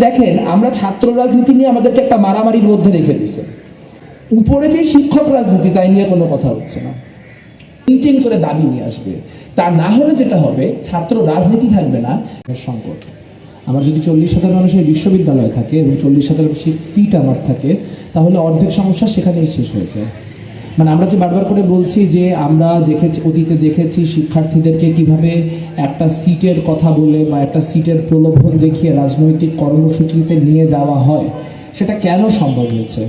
দেখেন, আমরা ছাত্র রাজনীতি নিয়ে আমাদেরকে একটা মারামারির মধ্যে রেখে দিছে উপরে যে শিক্ষক রাজনীতি, তাই নিয়ে কোনো কথা হচ্ছে না। মেনটেন করে দাবি নিয়ে আসবে। তা না হলে যেটা হবে, ছাত্র রাজনীতি থাকবে না সংকট। আমার যদি চল্লিশ হাজার মানুষের বিশ্ববিদ্যালয় থাকে এবং চল্লিশ হাজার সিট আমার থাকে, তাহলে অর্ধেক সমস্যা সেখানেই শেষ হয়ে যায়। মানে আমরা যে বারবার করে বলছি যে আমরা দেখেছি, অতীতে দেখেছি শিক্ষার্থীদেরকে কীভাবে একটা সিটের কথা বলে বা একটা সিটের প্রলোভন দেখিয়ে রাজনৈতিক কর্মসূচিতে নিয়ে যাওয়া হয়, সেটা কেন সম্ভব হয়েছে?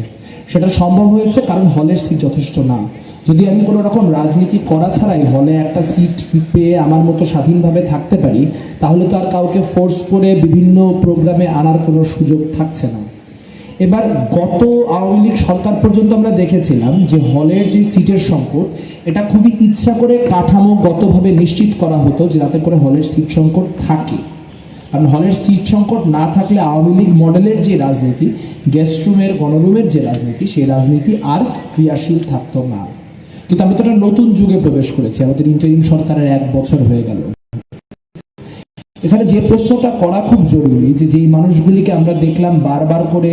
সেটা সম্ভব হয়েছে কারণ হলের সিট যথেষ্ট না। যদি আমি কোনো রকম রাজনীতি করা ছাড়াই হলে একটা সিট পেয়ে আমার মতো স্বাধীনভাবে থাকতে পারি, তাহলে তো আর কাউকে ফোর্স করে বিভিন্ন প্রোগ্রামে আনার কোনো সুযোগ থাকছে না। এবার গত আওয়ামী লীগ সরকার পর্যন্ত আমরা দেখেছিলাম যে হলের যে সিটের সংকট, এটা খুবই ইচ্ছা করে কাঠামোগতভাবে নিশ্চিত করা হতো যে যাতে করে হলের সিট সংকট থাকে। কারণ হলের সিট সংকট না থাকলে আওয়ামী লীগ মডেলের যে রাজনীতি গেস্ট রুমের গণরুমের যে রাজনীতি, সেই রাজনীতি আর ক্রিয়াশীল থাকতো না। কিন্তু আমরা তো একটা নতুন যুগে প্রবেশ করেছি, আমাদের ইন্টারিম সরকারের এক বছর হয়ে গেল। এখানে যে প্রশ্নটা করা খুব জরুরি যে যেই মানুষগুলিকে আমরা দেখলাম বারবার করে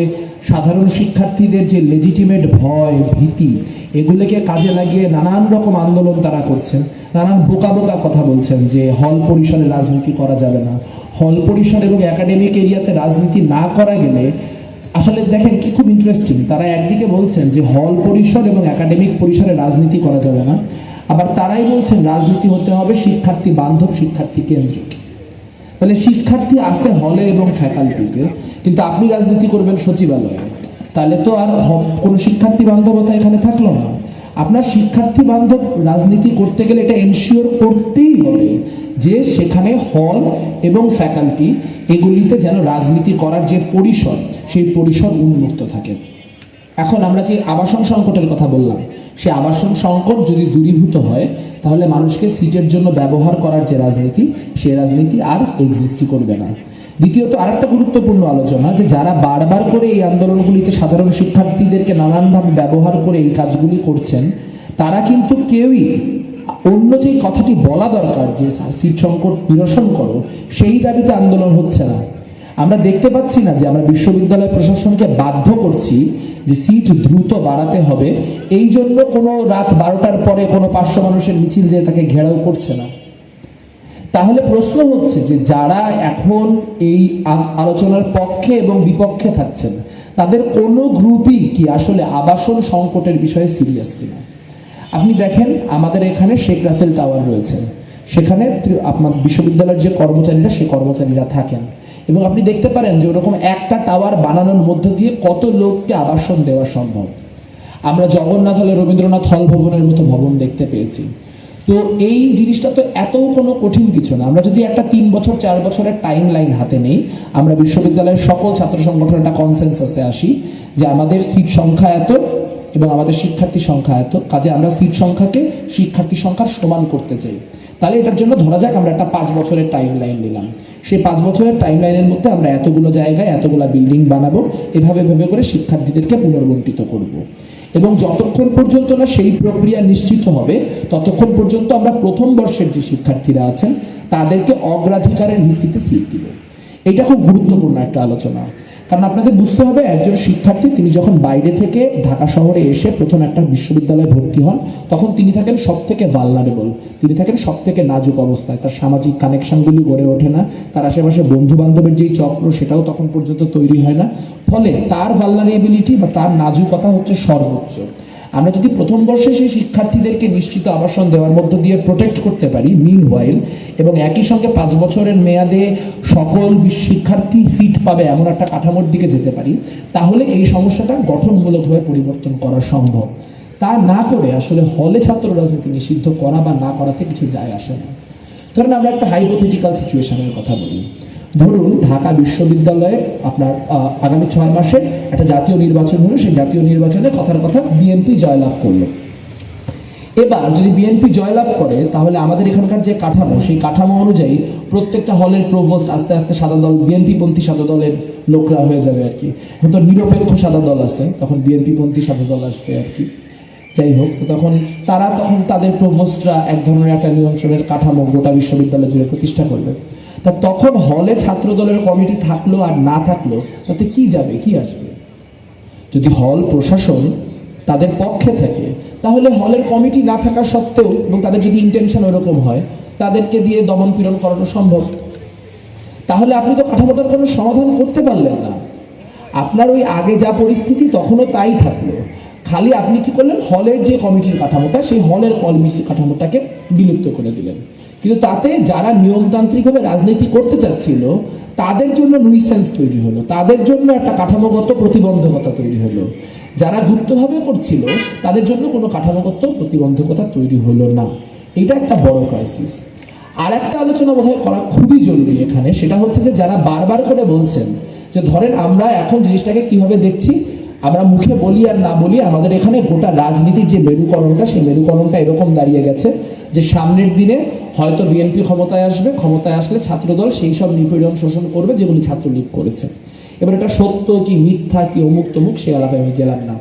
সাধারণ শিক্ষার্থীদের যে লেজিটিমেট ভয়, ভীতি, এগুলোকে কাজে লাগিয়ে নানান রকম আন্দোলন তারা করছেন। নানান বোকা বোকা কথা বলছেন যে হল পরিসরে রাজনীতি করা যাবে না। হল পরিসর এবং একাডেমিক এরিয়াতে রাজনীতি না করা গেলে আসলে দেখেন কি খুব ইন্টারেস্টিং তারা একদিকে বলছেন যে হল পরিসর এবং একাডেমিক পরিসরে রাজনীতি করা যাবে না। আবার তারাই বলছেন রাজনীতি হতে হবে শিক্ষার্থী, বান্ধব শিক্ষার্থী কেন্দ্রিক। তাহলে শিক্ষার্থী আছে হলে এবং ফ্যাকাল্টিতে, কিন্তু আপনি রাজনীতি করবেন সচিবালয়ে, তাহলে তো আর কোনো শিক্ষার্থী বান্ধবতা এখানে থাকল না। আপনার শিক্ষার্থী বান্ধব রাজনীতি করতে গেলে এটা এনশিওর করতেই হবে যে সেখানে হল এবং ফ্যাকাল্টি এগুলিতে যেন রাজনীতি করার যে পরিসর, সেই পরিসর উন্মুক্ত থাকে। এখন আমরা যে আবাসন সংকটের কথা বললাম, সে আবাসন সংকট যদি দূরীভূত হয়, তাহলে মানুষকে সিটের জন্য ব্যবহার করার যে রাজনীতি সেই রাজনীতি আর এক্সিস্টই করবে না। দ্বিতীয়ত আরেকটা গুরুত্বপূর্ণ আলোচনা, যে যারা বারবার করে এই আন্দোলনগুলিতে সাধারণ শিক্ষার্থীদেরকে নানানভাবে ব্যবহার করে এই কাজগুলি করছেন, তারা কিন্তু কেউই অন্য যে কথাটি বলা দরকার, যে সিট সংকট নিরসন করো, সেই দাবিতে আন্দোলন হচ্ছে না। আমরা দেখতে পাচ্ছি না যে আমরা বিশ্ববিদ্যালয় প্রশাসনকে বাধ্য করছি যে সিট দ্রুত বাড়াতে হবে এই জন্য কোনো রাত বারোটার পরে কোনো পাঁচশো মানুষের মিছিল যে তাকে ঘেরাও করছে না। তাহলে প্রশ্ন হচ্ছে যে যারা এখন এই আলোচনার পক্ষে এবং বিপক্ষে থাকছেন, তাদের কোনো গ্রুপই কি আসলে আবাসন সংকটের বিষয়ে সিরিয়াস কিনা? আপনি দেখেন, আমাদের এখানে শেখ রাসেল টাওয়ার রয়েছে। সেখানে আপনার বিশ্ববিদ্যালয়ের যে কর্মচারীরা, সে কর্মচারীরা থাকেন। এবং আপনি দেখতে পারেন যে ওরকম একটা টাওয়ার বানানোর মধ্য দিয়ে কত লোককে আবাসন দেওয়া সম্ভব। আমরা জগন্নাথ হলে রবীন্দ্রনাথ হল ভবনের মতো ভবন দেখতে পেয়েছি। তো এই জিনিসটা তো এত কোনো কঠিন কিছু না। আমরা যদি একটা তিন বছর, চার বছরের টাইম লাইন হাতে নেই, আমরা বিশ্ববিদ্যালয়ের সকল ছাত্র সংগঠনের একটা কনসেন্সাসে আসি যে আমাদের সিট সংখ্যা এত এবং আমাদের শিক্ষার্থী সংখ্যা এত। কাজে আমরা সিট সংখ্যাকে শিক্ষার্থী সংখ্যার সমান করতে চাই। তাহলে এটার জন্য ধরা যাক আমরা একটা পাঁচ বছরের টাইম লাইন নিলাম। সেই পাঁচ বছরের টাইম লাইনের মধ্যে আমরা এতগুলো জায়গায় এতগুলো বিল্ডিং বানাবো, এভাবে ভেবে করে শিক্ষার্থীদেরকে পুনর্বন্টিত করব। এবং যতক্ষণ পর্যন্ত না সেই প্রক্রিয়া নিশ্চিত হবে, ততক্ষণ পর্যন্ত আমরা প্রথম বর্ষের যে শিক্ষার্থীরা আছেন, তাদেরকে অগ্রাধিকারের ভিত্তিতে সিট দিব এটা খুব গুরুত্বপূর্ণ একটা আলোচনা কারণ আপনাদের বুঝতে হবে, একজন শিক্ষার্থী তিনি যখন বাইরে থেকে ঢাকা শহরে এসে প্রথম একটা বিশ্ববিদ্যালয়ে ভর্তি হন, তখন তিনি থাকেন সব থেকে ভালনারেবল তিনি থাকেন সব থেকে নাজুক অবস্থায়। তার সামাজিক কানেকশনগুলি গড়ে ওঠে না, তার আশেপাশে বন্ধু বান্ধবের যেই চক্র, সেটাও তখন পর্যন্ত তৈরি হয় না। ফলে তার ভালনারেবিলিটি বা তার নাজুকতা হচ্ছে সর্বোচ্চ। আমরা যদি প্রথম বর্ষে সেই শিক্ষার্থীদেরকে নিশ্চিত আবাসন দেওয়ার মধ্য দিয়ে প্রোটেক্ট করতে পারি মিন ওয়াইল এবং একই সঙ্গে পাঁচ বছরের মেয়াদে সকল শিক্ষার্থী সিট পাবে এমন একটা কাঠামোর দিকে যেতে পারি, তাহলে এই সমস্যাটা গঠনমূলকভাবে পরিবর্তন করা সম্ভব। তা না করে আসলে হলে ছাত্র রাজনীতি নিষিদ্ধ করা বা না করাতে কিছু যায় আসে না। ধরেন আমরা একটা হাইপোথেটিক্যাল সিচুয়েশনের কথা বলি। ধরুন, ঢাকা বিশ্ববিদ্যালয়ে আপনার আগামী ছয় মাসে একটা জাতীয় নির্বাচন হলো, সেই জাতীয় নির্বাচনে কথার কথা বিএনপি জয়লাভ করল। এবার যদি বিএনপি জয়লাভ করে, তাহলে আমাদের এখানকার যে কাঠামো, সেই কাঠামো অনুযায়ী প্রত্যেকটা হলের প্রভোস্ট আস্তে আস্তে সাদা দল বিএনপি পন্থী সাদা দলের লোকরা হয়ে যাবে আর কি। তো নিরপেক্ষ সাদা দল আছে, তখন বিএনপি পন্থী সাদা দল আসবে আর কি। যাই হোক, তো তখন তারা তখন তাদের প্রভোস্টরা এক ধরনের একটা নিয়ন্ত্রণের কাঠামো গোটা বিশ্ববিদ্যালয় জুড়ে প্রতিষ্ঠা করবে। তা তখন হলে ছাত্র দলের কমিটি থাকল আর না থাকল, তাতে কি যাবে, কি আসবে? যদি হল প্রশাসন তাদের পক্ষে থাকে, তাহলে হলের কমিটি না থাকা সত্ত্বেও এবং তাদের যদি ইন্টেনশন ওরকম হয়, তাদেরকে দিয়ে দমন পীড়ন করানো সম্ভব। তাহলে আপনি তো কাঠামোটার কোনো সমাধান করতে পারলেন না। আপনার ওই আগে যা পরিস্থিতি তখনও তাই থাকল। খালি আপনি কি করলেন? হলের যে কমিটির কাঠামোটা, সেই হলের কমিটির কাঠামোটাকে বিলুপ্ত করে দিলেন। কিন্তু তাতে যারা নিয়মতান্ত্রিকভাবে রাজনীতি করতে চাচ্ছিল, তাদের জন্য নুইসেন্স তৈরি হলো। তাদের জন্য একটা কাঠামোগত প্রতিবন্ধকতা তৈরি হলো। যারা গুপ্তভাবে করছিল, তাদের জন্য কোনো কাঠামোগত প্রতিবন্ধকতা তৈরি হলো না। এটা একটা বড় ক্রাইসিস আর একটা আলোচনা বোধহয় করা খুবই জরুরি এখানে, সেটা হচ্ছে যে যারা বারবার করে বলছেন যে, ধরেন আমরা এখন জিনিসটাকে কীভাবে দেখছি? আমরা মুখে বলি আর না বলি, আমাদের এখানে গোটা রাজনীতির যে মেরুকরণটা, সেই মেরুকরণটা এরকম দাঁড়িয়ে গেছে যে সামনের দিনে হয়তো বিএনপি ক্ষমতায় আসবে, ক্ষমতায় আসলে ছাত্রদল সেই সব নিপীড়ন শোষণ করবে যেগুলি ছাত্রলীগ করেছে। এবার এটা সত্য কি মিথ্যা কি অমুক তমুক সে আলাপে আমি গেলাম না।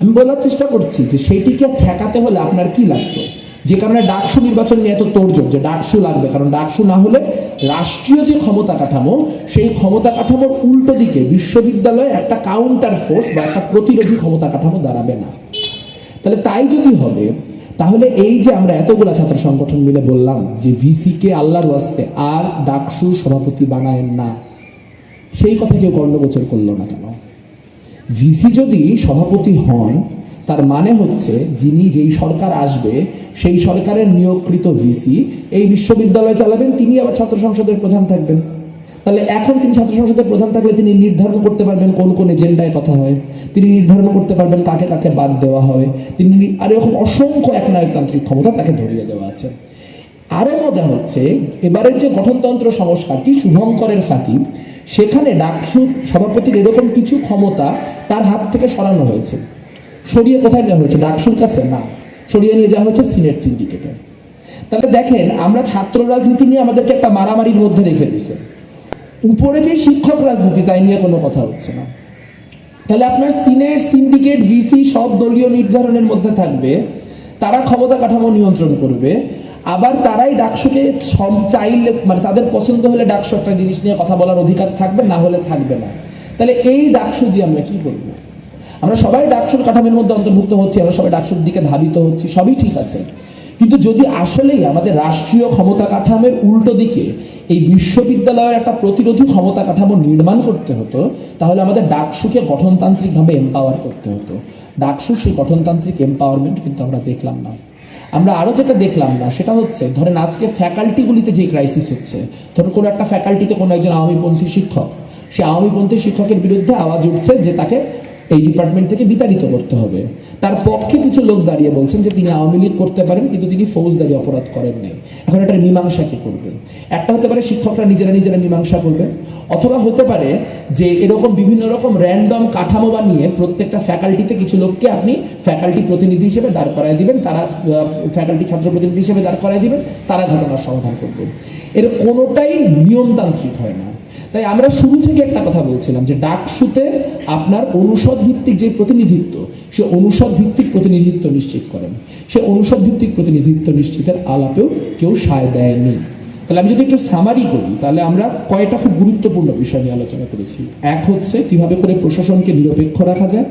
আমি বলার চেষ্টা করছি যে সেইটিকে ঠেকাতে হলে আপনার কি লাগতো যে কারণে ডাকসু নির্বাচন নিয়ে এত তোড়জোড় যে ডাকসু লাগবে, কারণ ডাকসু না হলে রাষ্ট্রীয় যে ক্ষমতা কাঠামো, সেই ক্ষমতা কাঠামোর উল্টো দিকে বিশ্ববিদ্যালয়ে একটা কাউন্টার ফোর্স বা একটা প্রতিরোধী ক্ষমতা কাঠামো দাঁড়াবে না। তাহলে তাই যদি হবে তাহলে এই যে আমরা এতগুলা ছাত্র সংগঠন মিলে বললাম যে ভিসিকে আল্লাহর ওয়াস্তে আর ডাকসু সভাপতি বানায়েন না, সেই কথা কেউ কর্ণগোচর করল না কেন? ভিসি যদি সভাপতি হন, তার মানে হচ্ছে যিনি যেই সরকার আসবে, সেই সরকারের নিয়োগকৃত ভিসি এই বিশ্ববিদ্যালয় চালাবেন তিনি আবার ছাত্র সংসদের প্রধান থাকবেন। তাহলে এখন তিনি ছাত্র সংসদের প্রধান থাকলে তিনি নির্ধারণ করতে পারবেন কোন কোন এজেন্ডায় কথা হয়। তিনি নির্ধারণ করতে পারবেন কাকে কাকে বাদ দেওয়া হয়। তিনি আর এরকম অসংখ্য এক নায়কতান্ত্রিক ক্ষমতা তাকে ধরিয়ে দেওয়া আছে। আরও মজা হচ্ছে, এবারের যে গঠনতন্ত্র সংস্কারটি শুভঙ্করের ফাঁকি সেখানে ডাকসু সভাপতির এরকম কিছু ক্ষমতা তার হাত থেকে সরানো হয়েছে। সরিয়ে কোথায় নেওয়া হয়েছে? ডাকসুর কাছে? না। সরিয়ে নিয়ে যাওয়া হয়েছে সিনেট সিন্ডিকেটে। তাহলে দেখেন, আমরা ছাত্র রাজনীতি নিয়ে আমাদেরকে একটা মারামারির মধ্যে রেখে দিছে উপরে যে শিক্ষক রাজনীতি, তাই নিয়ে কোনো কথা হচ্ছে না। তাহলে আপনার সিনেট, সিন্ডিকেট, ভিসি সব দলীয় নির্ধারণের মধ্যে থাকবে। তারা ক্ষমতা কাঠামো নিয়ন্ত্রণ করবে। আবার তারাই ডাকসুকে চাইলে মানে তাদের পছন্দ হলে ডাকসু একটা জিনিস নিয়ে কথা বলার অধিকার থাকবে, না হলে থাকবে না। তাহলে এই ডাকসু দিয়ে আমরা কি করব? আমরা সবাই ডাকসুর কাঠামোর মধ্যে অন্তর্ভুক্ত হচ্ছি, আমরা সবাই ডাকসুর দিকে ধাবিত হচ্ছি, সবই ঠিক আছে। কিন্তু যদি আসলেই আমাদের রাষ্ট্রীয় ক্ষমতা কাঠামোর উল্টো দিকে এই বিশ্ববিদ্যালয়ের একটা প্রতিরোধী ক্ষমতা কাঠামো নির্মাণ করতে হতো, তাহলে আমাদের ডাকসুকে গঠনতান্ত্রিকভাবে এম্পাওয়ার করতে হতো। ডাকসুর সেই গঠনতান্ত্রিক এম্পাওয়ারমেন্ট কিন্তু আমরা দেখলাম না। আমরা আরও যেটা দেখলাম না, সেটা হচ্ছে, ধরেন আজকে ফ্যাকাল্টিগুলিতে যে ক্রাইসিস হচ্ছে, ধরুন কোনো একটা ফ্যাকাল্টিতে কোনো একজন আওয়ামীপন্থী শিক্ষক, সে আওয়ামীপন্থী শিক্ষকের বিরুদ্ধে আওয়াজ উঠছে যে তাকে এই ডিপার্টমেন্ট থেকে বিতাড়িত করতে হবে। তার পক্ষে কিছু লোক দাঁড়িয়ে বলছেন যে তিনি আওয়ামী লীগ করতে পারেন, কিন্তু তিনি ফৌজদারি অপরাধ করেন নাই। এখন এটার মীমাংসা কি করবেন একটা হতে পারে শিক্ষকরা নিজেরা নিজেরা মীমাংসা করবেন অথবা হতে পারে যে এরকম বিভিন্ন রকম র্যান্ডম কাঠামো বানিয়ে প্রত্যেকটা ফ্যাকাল্টিতে কিছু লোককে আপনি ফ্যাকাল্টি প্রতিনিধি হিসেবে দাঁড় করায় দিবেন, তারা ফ্যাকাল্টি ছাত্র প্রতিনিধি হিসেবে দাঁড় করায় দিবেন, তারা ঘটনার সমাধান করবেন এর কোনোটাই নিয়মতান্ত্রিক হয় না। তাই আমরা শুরু থেকে একটা কথা বলছিলাম যে ডাকসুতে আপনার অনুষদ ভিত্তিক যে প্রতিনিধিত্ব সে অনুষদ ভিত্তিক প্রতিনিধিত্ব নিশ্চিত করেন। সে অনুষদ ভিত্তিক প্রতিনিধিত্ব নিশ্চিতের আলাপেও কেউ সায় দেয়নি। তাহলে আমি যদি একটু সামারি করি, তাহলে আমরা কয়েকটা খুব গুরুত্বপূর্ণ বিষয় নিয়ে আলোচনা করেছি। এক হচ্ছে কীভাবে করে প্রশাসনকে নিরপেক্ষ রাখা যায়।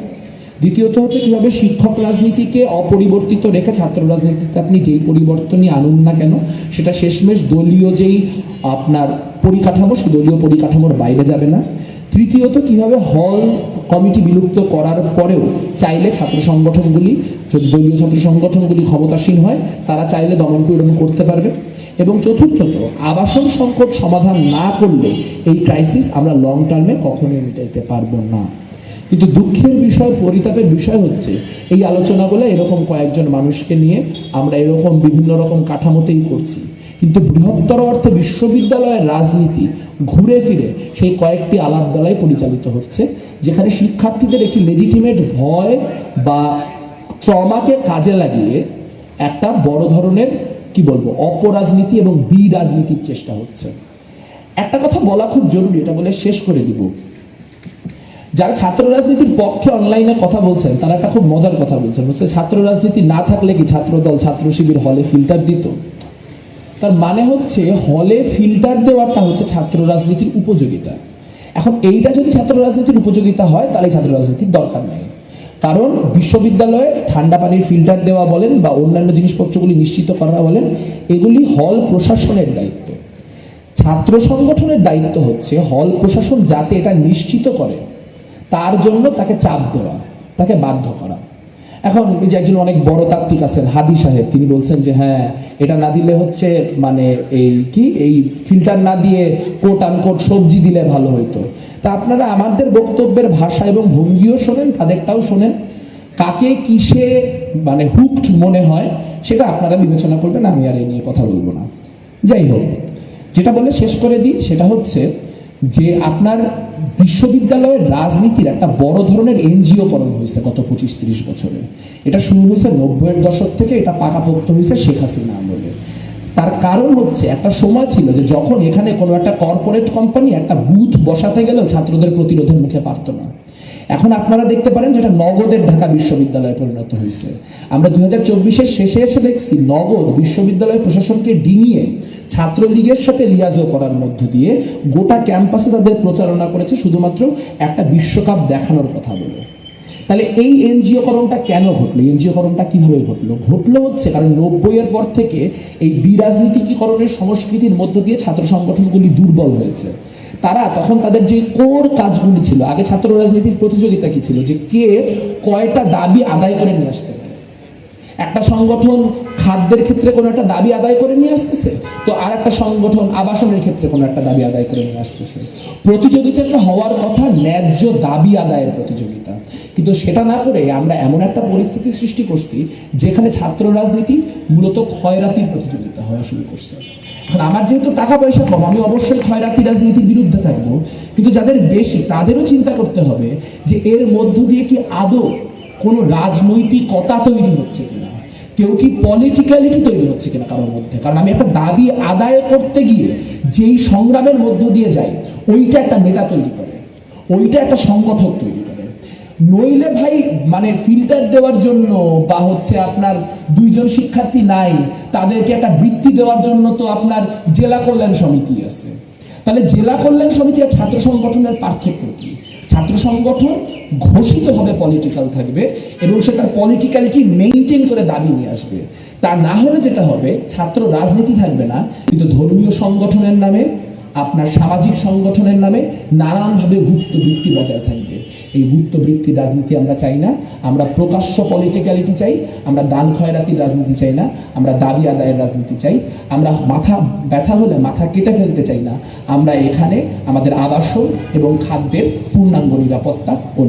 দ্বিতীয়ত হচ্ছে কীভাবে শিক্ষক রাজনীতিকে অপরিবর্তিত রেখে ছাত্র রাজনীতিতে আপনি যেই পরিবর্তনই আনুন না কেন, সেটা শেষমেশ দলীয় যেই আপনার পরিকাঠামো সে দলীয় পরিকাঠামোর বাইরে যাবে না। তৃতীয়ত, কীভাবে হল কমিটি বিলুপ্ত করার পরেও চাইলে ছাত্র সংগঠনগুলি, যদি দলীয় ছাত্র সংগঠনগুলি ক্ষমতাসীন হয়, তারা চাইলে দমন পীড়ন করতে পারবে। এবং চতুর্থত, আবাসন সংকট সমাধান না করলে এই ক্রাইসিস আমরা লং টার্মে কখনোই মেটাইতে পারব না। কিন্তু দুঃখের বিষয়, পরিতাপের বিষয় হচ্ছে, এই আলোচনাগুলো এরকম কয়েকজন মানুষকে নিয়ে আমরা এরকম বিভিন্ন রকম কাঠামোতেই করছি। কিন্তু বৃহত্তর অর্থে বিশ্ববিদ্যালয়ের রাজনীতি ঘুরে ফিরে সেই কয়েকটি আলাপ দ্বারাই পরিচালিত হচ্ছে, যেখানে শিক্ষার্থীদের একটি লেজিটিমেট ভয় বা ট্রমাকে কাজে লাগিয়ে একটা বড় ধরনের, কি বলব, অপরাজনীতি এবং বি রাজনীতির চেষ্টা হচ্ছে। একটা কথা বলা খুব জরুরি, এটা বলে শেষ করে দিব। যারা ছাত্র রাজনীতির পক্ষে অনলাইনে কথা বলছেন, তারা একটা খুব মজার কথা বলছেন। বলছে, ছাত্র রাজনীতি না থাকলে কি ছাত্র দল ছাত্র শিবির হলে ফিল্টার দিত? তার মানে হচ্ছে হলে ফিল্টার দেওয়াটা হচ্ছে ছাত্র রাজনীতির উপযোগিতা। এখন এইটা যদি ছাত্র রাজনীতির উপযোগিতা হয়, তাহলে ছাত্র রাজনীতির দরকার নাই। কারণ বিশ্ববিদ্যালয়ে ঠান্ডা পানির ফিল্টার দেওয়া বলেন বা অন্যান্য জিনিসপত্রগুলি নিশ্চিত করা বলেন, এগুলি হল প্রশাসনের দায়িত্ব। ছাত্র সংগঠনের দায়িত্ব হচ্ছে হল প্রশাসন যাতে এটা নিশ্চিত করে, তার জন্য তাকে চাপ দেওয়া, তাকে বাধ্য করা। এখন এই যে একজন অনেক বড় তাত্ত্বিক আছেন, হাদি সাহেব। তিনি বলছেন যে হ্যাঁ এটা না দিলে হচ্ছে মানে এই কি, এই ফিল্টার না দিয়ে কোট আনকোট সবজি দিলে ভালো হইতো। তা আপনারা আমাদের বক্তব্যের ভাষা এবং ভঙ্গিও শোনেন, তাদেরটাও শোনেন। কাকে কিসে মানে হুকড মনে হয়, সেটা আপনারা বিবেচনা করবেন, আমি আর এই নিয়ে কথা বলব না। যাই হোক, যেটা বলে শেষ করে দিই, সেটা হচ্ছে যে আপনার বিশ্ববিদ্যালয়ের রাজনীতির একটা বড় ধরনের এনজিও এনজিওকরণ হয়েছে গত পঁচিশ তিরিশ বছরে। এটা শুরু হয়েছে নব্বইয়ের দশক থেকে, এটা পাকাপোক্ত হয়েছে শেখ হাসিনা আমলে। তার কারণ হচ্ছে, একটা সময় ছিল যে যখন এখানে কোনো একটা কর্পোরেট কোম্পানি একটা বুথ বসাতে গেলেও ছাত্রদের প্রতিরোধের মুখে পারত না। এখন আপনারা দেখতে পারেন যেটা নগদের ঢাকা বিশ্ববিদ্যালয়ে পরিণত হয়েছে। আমরা দুই হাজার চব্বিশের শেষে এসে দেখছি নগদ বিশ্ববিদ্যালয় প্রশাসনকে ডিঙিয়ে ছাত্রলীগের সাথে লিয়াজো করার মধ্য দিয়ে গোটা ক্যাম্পাসে তাদের প্রচারণা করেছে শুধুমাত্র একটা বিশ্বকাপ দেখানোর কথা বলে। তাহলে এই এনজিওকরণটা কেন ঘটলো? এনজিওকরণটা কীভাবে ঘটলো? ঘটলো হচ্ছে কারণ নব্বইয়ের পর থেকে এই বিরাজনীতিকীকরণের সংস্কৃতির মধ্য দিয়ে ছাত্র সংগঠনগুলি দুর্বল হয়েছে। তারা তখন তাদের যে কোর কাজগুলি ছিল, আগে ছাত্র রাজনীতির প্রতিযোগিতা কি ছিল? যে কে কয়টা দাবি আদায় করে নিয়ে আসতে একটা সংগঠন খাদ্যের ক্ষেত্রে কোনো একটা দাবি আদায় করে নিয়ে আসতেছে, তো আর একটা সংগঠন আবাসনের ক্ষেত্রে কোনো একটা দাবি আদায় করে নিয়ে আসতেছে। প্রতিযোগিতাটা হওয়ার কথা ন্যায্য দাবি আদায়ের প্রতিযোগিতা। কিন্তু সেটা না করে আমরা এমন একটা পরিস্থিতি সৃষ্টি করছি, যেখানে ছাত্র রাজনীতি মূলত ক্ষয়রাতির প্রতিযোগিতা হওয়া শুরু করছে। আমার যেহেতু টাকা পয়সা কম, আমি অবশ্যই ক্ষয়রাতি রাজনীতির বিরুদ্ধে থাকব। কিন্তু যাদের বেশি, তাদেরও চিন্তা করতে হবে যে এর মধ্য দিয়ে কি আদৌ কোনো রাজনৈতিকতা তৈরি হচ্ছে কিনা। কেউ কি পলিটিক্যালিটি তৈরি হচ্ছে কিনা কারোর মধ্যে? কারণ আমি একটা দাবি আদায় করতে গিয়ে যেই সংগ্রামের মধ্য দিয়ে যাই, ওইটা একটা নেতা তৈরি করে, ওইটা একটা সংগঠক তৈরি করে। নইলে ভাই মানে ফিল্টার দেওয়ার জন্য বা হচ্ছে আপনার দুইজন শিক্ষার্থী নাই, তাদেরকে একটা বৃত্তি দেওয়ার জন্য তো আপনার জেলা কল্যাণ সমিতি আছে। তাহলে জেলা কল্যাণ সমিতি আর ছাত্র সংগঠনের পার্থক্য কি? ছাত্র সংগঠন ঘোষিতভাবে পলিটিক্যাল থাকবে এবং সে তার পলিটিক্যালিটি মেনটেন করে দাবি নিয়ে আসবে। তা না হলে যেটা হবে, ছাত্র রাজনীতি থাকবে না, কিন্তু ধর্মীয় সংগঠনের নামে আপনার সামাজিক সংগঠনের নামে নানানভাবে গুপ্তবৃত্তি বজায় থাকবে। এই গুপ্তবৃত্তি রাজনীতি আমরা চাই না। আমরা প্রকাশ্য পলিটিক্যালিটি চাই। আমরা দান খয়রাতির রাজনীতি চাই না। আমরা দাবি আদায়ের রাজনীতি চাই। আমরা মাথা ব্যথা হলে মাথা কেটে ফেলতে চাই না। আমরা এখানে আমাদের আবাসন এবং খাদ্যের পূর্ণাঙ্গ নিরাপত্তা ও